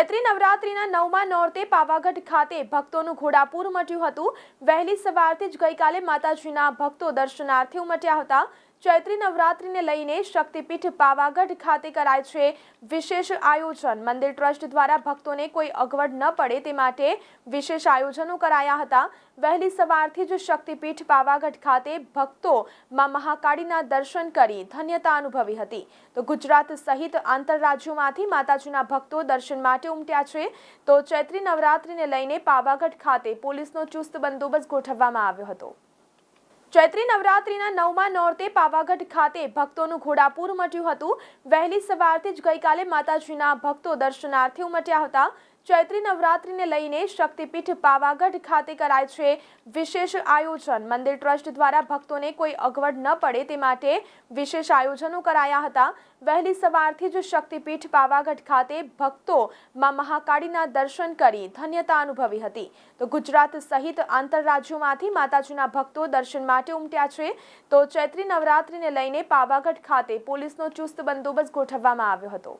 ચૈત્રી નવરાત્રીના નવમા નોરતે પાવાગઢ ખાતે ભક્તોનું ઘોડાપૂર મટ્યું હતું. વહેલી સવારથી જ ગઈકાલે માતાજીના ભક્તો દર્શનાર્થે ઉમટ્યા હતા. ચૈત્રી નવરાત્રીને લઈને શક્તિપીઠ પાવાગઢ ખાતે કરાય છે વિશેષ આયોજન. મંદિર ટ્રસ્ટ દ્વારા ભક્તોને કોઈ અગવડ ન પડે તે માટે વિશેષ આયોજનો કરાયા હતા. વહેલી સવારથી જ શક્તિપીઠ પાવાગઢ ખાતે ભક્તો માં મહાકાળીના દર્શન કરી ધન્યતા અનુભવી હતી. તો ગુજરાત સહિત આંતરરાજ્યોમાંથી માતાજીના ભક્તો દર્શન માટે ઉમટ્યા છે. તો ચૈત્રી નવરાત્રીને લઈને પાવાગઢ ખાતે પોલીસનો ચુસ્ત બંદોબસ્ત ગોઠવવામાં આવ્યો હતો. ચૈત્રી નવરાત્રીના નવમા નોરતે પાવાગઢ ખાતે ભક્તોનું ઘોડાપૂર મટ્યું હતું. વહેલી સવારથી જ ગઈકાલે માતાજીના ભક્તો દર્શનાર્થે ઉમટ્યા હતા. ચૈત્રી નવરાત્રીને લઈને શક્તિપીઠ પાવાગઢ ખાતે કરાય છે વિશેષ આયોજન. મંદિર ટ્રસ્ટ દ્વારા ભક્તોને કોઈ અગવડ ન પડે તે માટે વિશેષ આયોજનો કરાયા હતા. વહેલી સવારથી જ શક્તિપીઠ પાવાગઢ ખાતે ભક્તો માં મહાકાળીના દર્શન કરી ધન્યતા અનુભવી હતી. તો ગુજરાત સહિત આંતરરાજ્યોમાંથી માતાજીના ભક્તો દર્શન માટે ઉમટ્યા છે. તો ચૈત્રી નવરાત્રીને લઈને પાવાગઢ ખાતે પોલીસનો ચુસ્ત બંદોબસ્ત ગોઠવવામાં આવ્યો હતો.